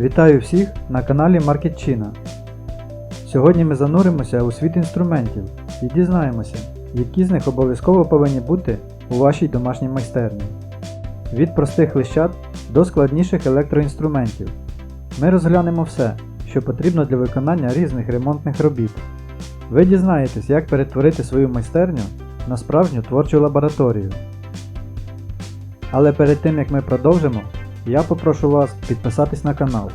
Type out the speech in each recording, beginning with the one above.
Вітаю всіх на каналі Маркетчина. Сьогодні ми зануримося у світ інструментів і дізнаємося, які з них обов'язково повинні бути у вашій домашній майстерні. Від простих лищат до складніших електроінструментів. Ми розглянемо все, що потрібно для виконання різних ремонтних робіт. Ви дізнаєтесь, як перетворити свою майстерню на справжню творчу лабораторію. Але перед тим як ми продовжимо, я попрошу вас підписатись на канал,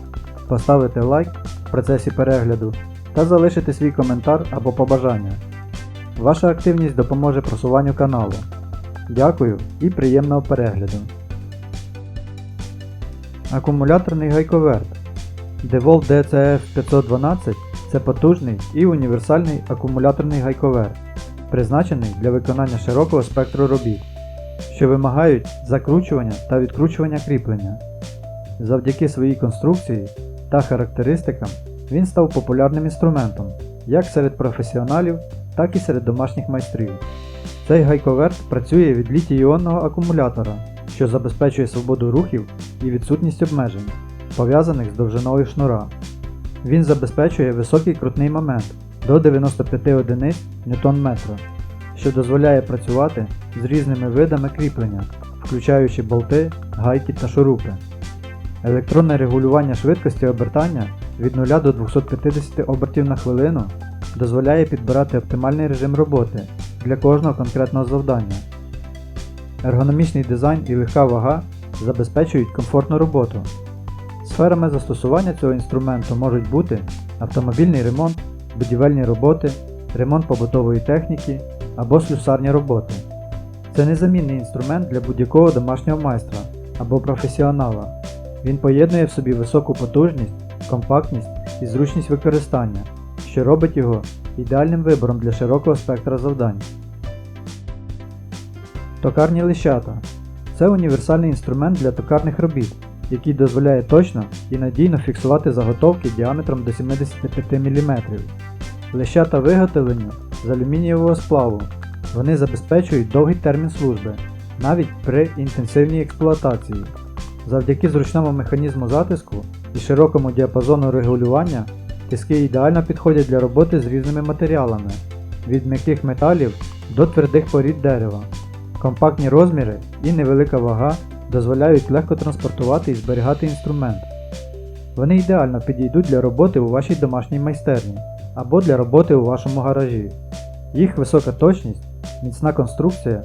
поставити лайк в процесі перегляду та залишити свій коментар або побажання. Ваша активність допоможе просуванню каналу. Дякую і приємного перегляду. Акумуляторний гайковерт DeWalt DCF 512 це потужний і універсальний акумуляторний гайковерт, призначений для виконання широкого спектру робіт що вимагають закручування та відкручування кріплення. Завдяки своїй конструкції та характеристикам він став популярним інструментом як серед професіоналів, так і серед домашніх майстрів. Цей гайковерт працює від літій-іонного акумулятора, що забезпечує свободу рухів і відсутність обмежень, пов'язаних з довжиною шнура. Він забезпечує високий крутний момент до 95 одиниць Нм, що дозволяє працювати з різними видами кріплення, включаючи болти, гайки та шурупи. Електронне регулювання швидкості обертання від 0 до 250 обертів на хвилину дозволяє підбирати оптимальний режим роботи для кожного конкретного завдання. Ергономічний дизайн і легка вага забезпечують комфортну роботу. Сферами застосування цього інструменту можуть бути автомобільний ремонт, будівельні роботи, ремонт побутової техніки або слюсарні роботи. Це незамінний інструмент для будь-якого домашнього майстра або професіонала. Він поєднує в собі високу потужність, компактність і зручність використання, що робить його ідеальним вибором для широкого спектра завдань. Токарні лищата це універсальний інструмент для токарних робіт, який дозволяє точно і надійно фіксувати заготовки діаметром до 75 мм. Лещата виготовлені з алюмінієвого сплаву. Вони забезпечують довгий термін служби, навіть при інтенсивній експлуатації. Завдяки зручному механізму затиску і широкому діапазону регулювання тиски ідеально підходять для роботи з різними матеріалами, від м'яких металів до твердих порід дерева. Компактні розміри і невелика вага дозволяють легко транспортувати і зберігати інструмент. Вони ідеально підійдуть для роботи у вашій домашній майстерні або для роботи у вашому гаражі. Їх висока точність, міцна конструкція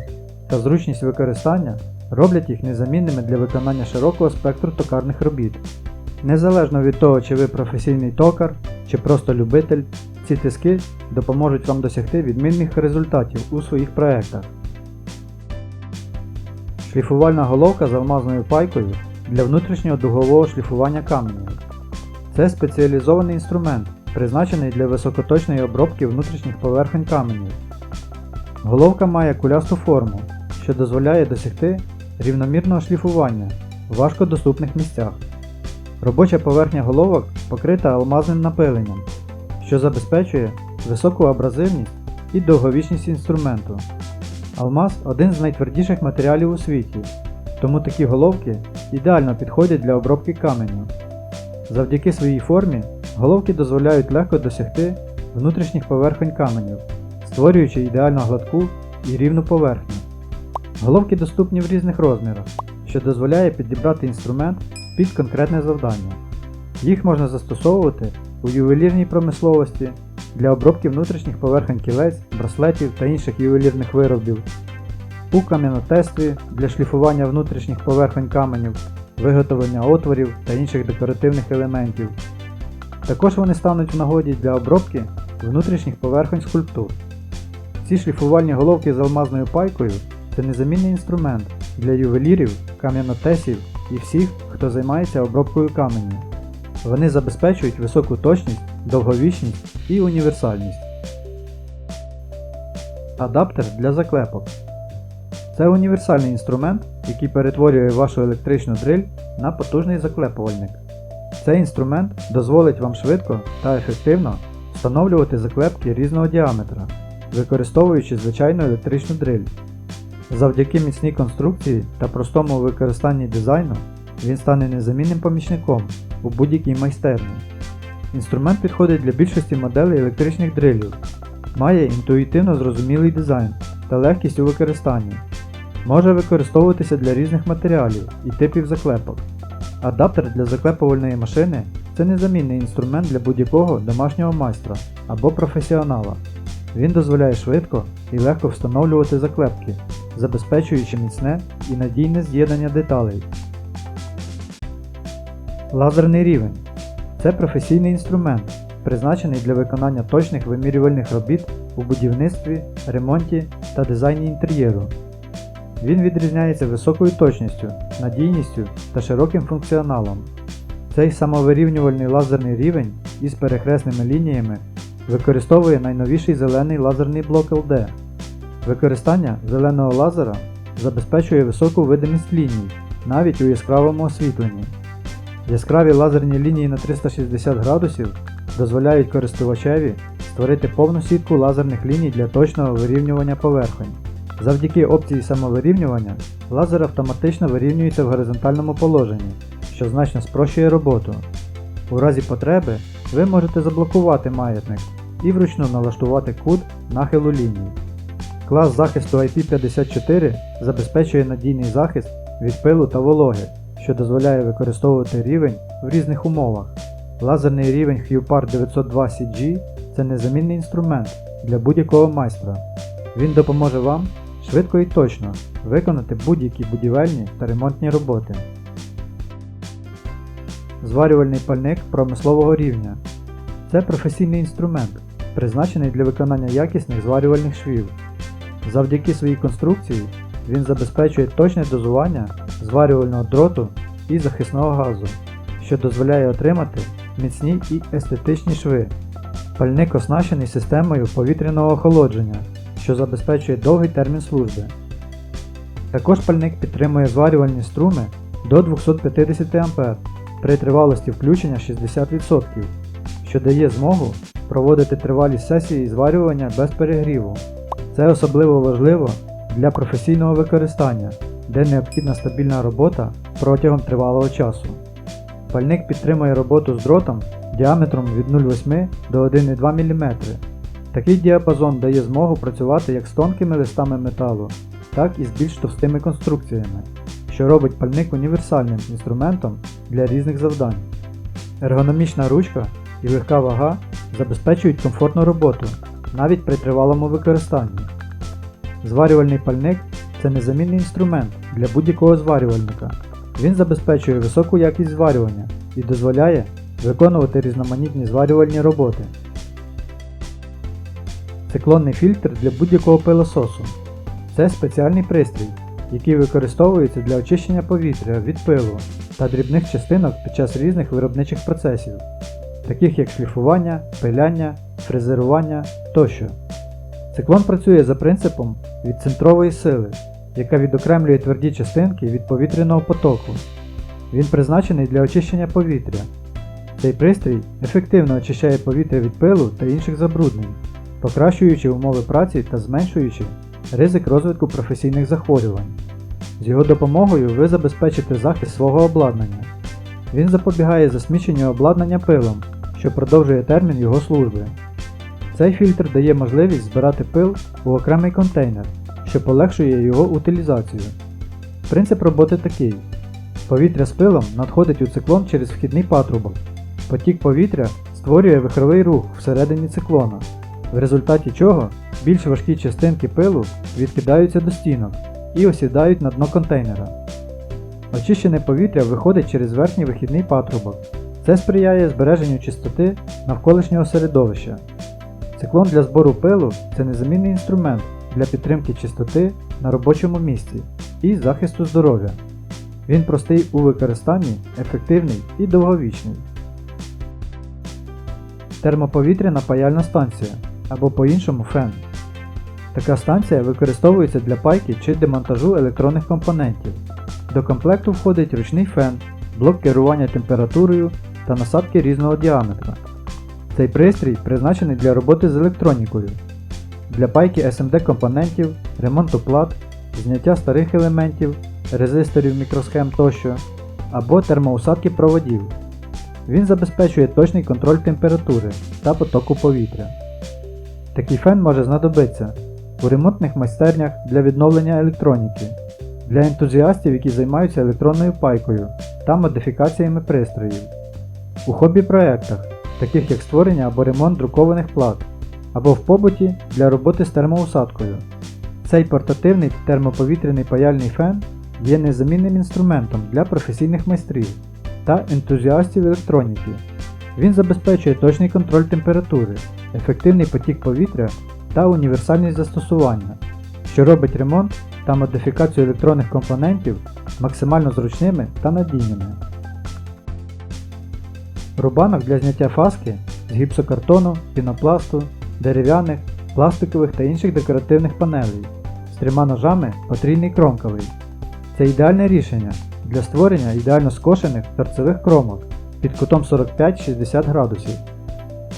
та зручність використання роблять їх незамінними для виконання широкого спектру токарних робіт. Незалежно від того, чи ви професійний токар, чи просто любитель, ці тиски допоможуть вам досягти відмінних результатів у своїх проєктах. Шліфувальна головка з алмазною пайкою для внутрішнього дугового шліфування каменю. Це спеціалізований інструмент, призначений для високоточної обробки внутрішніх поверхонь каменів. Головка має кулясту форму, що дозволяє досягти рівномірного шліфування в важкодоступних місцях. Робоча поверхня головок покрита алмазним напиленням, що забезпечує високу абразивність і довговічність інструменту. Алмаз один з найтвердіших матеріалів у світі, тому такі головки ідеально підходять для обробки каменю. Завдяки своїй формі головки дозволяють легко досягти внутрішніх поверхонь каменів, створюючи ідеально гладку і рівну поверхню. Головки доступні в різних розмірах, що дозволяє підібрати інструмент під конкретне завдання. Їх можна застосовувати у ювелірній промисловості для обробки внутрішніх поверхонь кілець, браслетів та інших ювелірних виробів, у кам'янотесстві для шліфування внутрішніх поверхонь каменів, виготовлення отворів та інших декоративних елементів. Також вони стануть в нагоді для обробки внутрішніх поверхонь скульптур. Ці шліфувальні головки з алмазною пайкою це незамінний інструмент для ювелірів, кам'янотесів і всіх, хто займається обробкою каменю. Вони забезпечують високу точність, довговічність і універсальність. Адаптер для заклепок. Це універсальний інструмент, який перетворює вашу електричну дриль на потужний заклепувальник. Цей інструмент дозволить вам швидко та ефективно встановлювати заклепки різного діаметра, використовуючи звичайну електричну дриль. Завдяки міцній конструкції та простому використанні дизайну він стане незамінним помічником у будь-якій майстерні. Інструмент підходить для більшості моделей електричних дрилів, має інтуїтивно зрозумілий дизайн та легкість у використанні. Може використовуватися для різних матеріалів і типів заклепок. Адаптер для заклепувальної машини це незамінний інструмент для будь-якого домашнього майстра або професіонала. Він дозволяє швидко і легко встановлювати заклепки, забезпечуючи міцне і надійне з'єднання деталей. Лазерний рівень це професійний інструмент, призначений для виконання точних вимірювальних робіт у будівництві, ремонті та дизайні інтер'єру. Він відрізняється високою точністю, надійністю та широким функціоналом. Цей самовирівнювальний лазерний рівень із перехресними лініями використовує найновіший зелений лазерний блок LD. Використання зеленого лазера забезпечує високу видимість ліній навіть у яскравому освітленні. Яскраві лазерні лінії на 360 градусів дозволяють користувачеві створити повну сітку лазерних ліній для точного вирівнювання поверхонь. Завдяки опції самовирівнювання лазер автоматично вирівнюється в горизонтальному положенні, що значно спрощує роботу. У разі потреби ви можете заблокувати маятник і вручну налаштувати кут нахилу ліній. Клас захисту IP54 забезпечує надійний захист від пилу та вологи, що дозволяє використовувати рівень в різних умовах. Лазерний рівень HuPar 902 CG це незамінний інструмент для будь-якого майстра. Він допоможе вам швидко і точно виконати будь-які будівельні та ремонтні роботи. Зварювальний пальник промислового рівня. Це професійний інструмент, призначений для виконання якісних зварювальних швів. Завдяки своїй конструкції він забезпечує точне дозування зварювального дроту і захисного газу, що дозволяє отримати міцні і естетичні шви. Пальник оснащений системою повітряного охолодження, що забезпечує довгий термін служби. Також пальник підтримує зварювальні струми до 250 А при тривалості включення 60%, що дає змогу проводити тривалі сесії зварювання без перегріву. Це особливо важливо для професійного використання, де необхідна стабільна робота протягом тривалого часу. Пальник підтримує роботу з дротом діаметром від 0,8 до 1,2 мм. Такий діапазон дає змогу працювати як з тонкими листами металу, так і з більш товстими конструкціями, що робить пальник універсальним інструментом для різних завдань. Ергономічна ручка і легка вага забезпечують комфортну роботу навіть при тривалому використанні. Зварювальний пальник це незамінний інструмент для будь-якого зварювальника. Він забезпечує високу якість зварювання і дозволяє виконувати різноманітні зварювальні роботи. Циклонний фільтр для будь-якого пилососу. Це спеціальний пристрій, який використовується для очищення повітря від пилу та дрібних частинок під час різних виробничих процесів, таких як шліфування, пиляння, фрезерування тощо. Циклон працює за принципом відцентрової сили, яка відокремлює тверді частинки від повітряного потоку. Він призначений для очищення повітря. Цей пристрій ефективно очищає повітря від пилу та інших забруднень, покращуючи умови праці та зменшуючи ризик розвитку професійних захворювань. З його допомогою ви забезпечите захист свого обладнання. Він запобігає засміченню обладнання пилом, що продовжує термін його служби. Цей фільтр дає можливість збирати пил у окремий контейнер, що полегшує його утилізацію. Принцип роботи такий: повітря з пилом надходить у циклон через вхідний патрубок. Потік повітря створює вихровий рух всередині циклона, в результаті чого більш важкі частинки пилу відкидаються до стінок і осідають на дно контейнера. Очищене повітря виходить через верхній вихідний патрубок. Це сприяє збереженню чистоти навколишнього середовища. Циклон для збору пилу це незамінний інструмент для підтримки чистоти на робочому місці і захисту здоров'я. Він простий у використанні, ефективний і довговічний. Термоповітряна паяльна станція або по-іншому фен. Така станція використовується для пайки чи демонтажу електронних компонентів. До комплекту входить ручний фен, блок керування температурою та насадки різного діаметра. Цей пристрій призначений для роботи з електронікою, для пайки SMD компонентів, ремонту плат, зняття старих елементів, резисторів мікросхем тощо, або термоусадки проводів. Він забезпечує точний контроль температури та потоку повітря. Такий фен може знадобитися у ремонтних майстернях для відновлення електроніки, для ентузіастів, які займаються електронною пайкою та модифікаціями пристроїв, у хобі-проєктах, таких як створення або ремонт друкованих плат, або в побуті для роботи з термоусадкою. Цей портативний термоповітряний паяльний фен є незамінним інструментом для професійних майстрів та ентузіастів електроніки. Він забезпечує точний контроль температури, ефективний потік повітря та універсальність застосування, що робить ремонт та модифікацію електронних компонентів максимально зручними та надійними. Рубанок для зняття фаски з гіпсокартону, пінопласту, дерев'яних, пластикових та інших декоративних панелей з трьома ножами потрійний кромковий. Це ідеальне рішення для створення ідеально скошених торцевих кромок під кутом 45-60 градусів.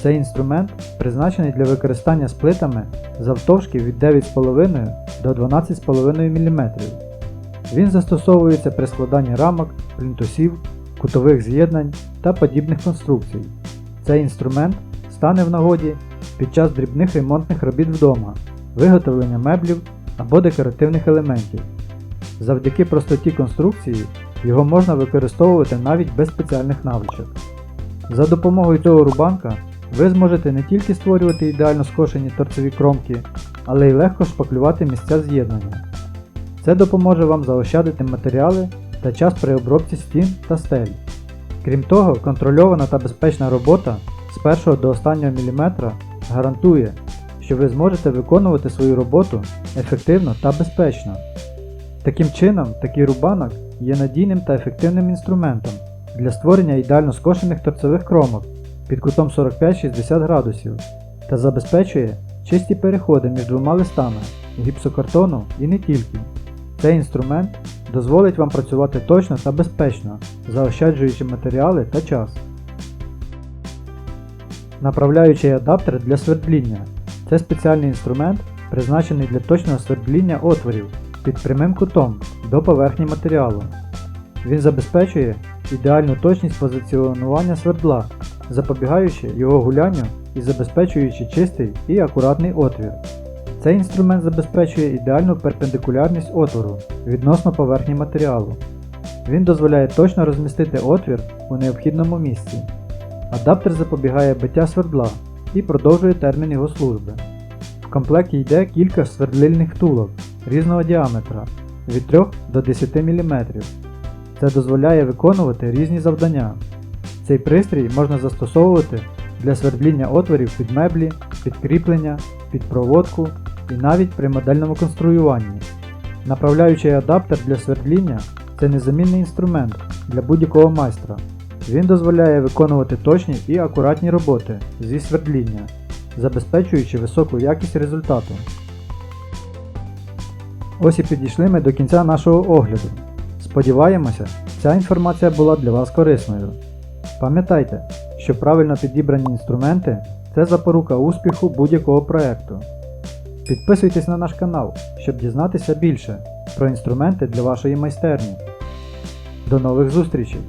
Цей інструмент призначений для використання з плитами завтовшки від 9,5 до 12,5 мм. Він застосовується при складанні рамок, плінтусів, кутових з'єднань та подібних конструкцій. Цей інструмент стане в нагоді під час дрібних ремонтних робіт вдома, виготовлення меблів або декоративних елементів. Завдяки простоті конструкції його можна використовувати навіть без спеціальних навичок. За допомогою цього рубанка ви зможете не тільки створювати ідеально скошені торцеві кромки, але й легко шпаклювати місця з'єднання. Це допоможе вам заощадити матеріали та час при обробці стін та стель. Крім того, контрольована та безпечна робота з першого до останнього міліметра гарантує, що ви зможете виконувати свою роботу ефективно та безпечно. Таким чином, такий рубанок є надійним та ефективним інструментом для створення ідеально скошених торцевих кромок під кутом 45-60 градусів та забезпечує чисті переходи між двома листами гіпсокартону і не тільки. Цей інструмент дозволить вам працювати точно та безпечно, заощаджуючи матеріали та час. Направляючий адаптер для свердління. Це спеціальний інструмент, призначений для точного свердління отворів під прямим кутом до поверхні матеріалу. Він забезпечує ідеальну точність позиціонування свердла, запобігаючи його гулянню і забезпечуючи чистий і акуратний отвір. Цей інструмент забезпечує ідеальну перпендикулярність отвору відносно поверхні матеріалу. Він дозволяє точно розмістити отвір у необхідному місці. Адаптер запобігає биття свердла і продовжує термін його служби. В комплекті йде кілька свердлильних втулок різного діаметра від 3 до 10 мм. Це дозволяє виконувати різні завдання. Цей пристрій можна застосовувати для свердління отворів під меблі, під кріплення, під проводку і навіть при модельному конструюванні. Направляючий адаптер для свердління це незамінний інструмент для будь-якого майстра. Він дозволяє виконувати точні і акуратні роботи зі свердління, забезпечуючи високу якість результату. Ось і підійшли ми до кінця нашого огляду. Сподіваємося, ця інформація була для вас корисною. Пам'ятайте, що правильно підібрані інструменти це запорука успіху будь-якого проєкту. Підписуйтесь на наш канал, щоб дізнатися більше про інструменти для вашої майстерні. До нових зустрічей!